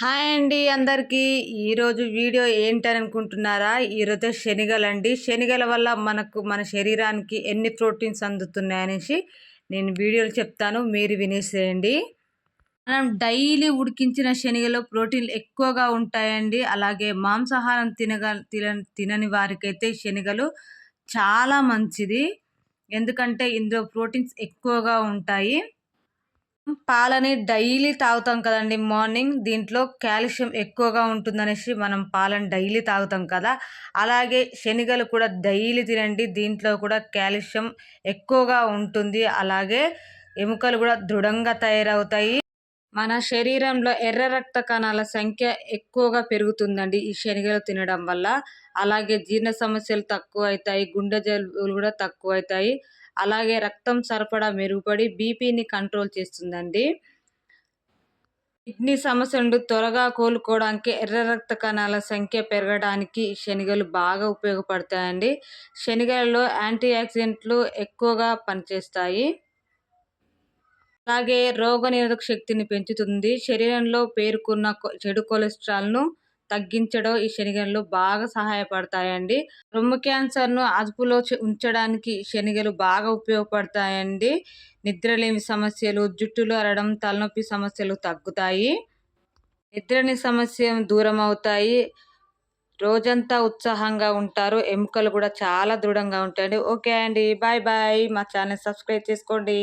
Hi అండి అందరికీ. ఈరోజు వీడియో ఏంటని అనుకుంటున్నారా ఈరోజు శనిగలండి. శనిగల వల్ల మనకు మన శరీరానికి ఎన్ని ప్రోటీన్స్ అందుతున్నాయనేసి నేను వీడియోలు చెప్తాను. మీరు వినేసేయండి. మనం డైలీ ఉడికించిన శనగలో ప్రోటీన్లు ఎక్కువగా ఉంటాయండి. అలాగే మాంసాహారం తినగ తిన తినని వారికైతే శనగలు చాలా మంచిది. ఎందుకంటే ఇందులో ప్రోటీన్స్ ఎక్కువగా ఉంటాయి. పాలని డైలీ తాగుతాం కదండి మార్నింగ్. దీంట్లో కాల్షియం ఎక్కువగా ఉంటుందనేసి మనం పాలను డైలీ తాగుతాం కదా. అలాగే శనగలు కూడా డైలీ తినండి. దీంట్లో కూడా కాల్షియం ఎక్కువగా ఉంటుంది. అలాగే ఎముకలు కూడా దృఢంగా తయారవుతాయి. మన శరీరంలో ఎర్ర రక్త కణాల సంఖ్య ఎక్కువగా పెరుగుతుందండి ఈ శనగలు తినడం వల్ల. అలాగే జీర్ణ సమస్యలు తక్కువ అవుతాయి గుండె జలుబులు కూడా తక్కువ అవుతాయి అలాగే రక్తం సరఫరా మెరుగుపడి బీపీని కంట్రోల్ చేస్తుందండి. కిడ్నీ సమస్య నుండి త్వరగా కోలుకోవడానికి ఎర్ర రక్త కణాల సంఖ్య పెరగడానికి శనగలు బాగా ఉపయోగపడతాయండి. శనగలలో యాంటీ ఆక్సిడెంట్లు ఎక్కువగా పనిచేస్తాయి. అలాగే రోగనిరోధక శక్తిని పెంచుతుంది. శరీరంలో పేరుకున్న చెడు కొలెస్ట్రాల్ను తగ్గించడం ఈ శనగలు బాగా సహాయపడతాయండి. రొమ్ము క్యాన్సర్ను అదుపులో ఉంచడానికి శనగలు బాగా ఉపయోగపడతాయండి. నిద్రలేమి సమస్యలు జుట్టులు అరడం తలనొప్పి సమస్యలు తగ్గుతాయి. నిద్రని సమస్య దూరం అవుతాయి. రోజంతా ఉత్సాహంగా ఉంటారు. ఎముకలు కూడా చాలా దృఢంగా ఉంటాయండి. ఓకే అండి. Bye bye. మా ఛానల్ సబ్స్క్రైబ్ చేసుకోండి.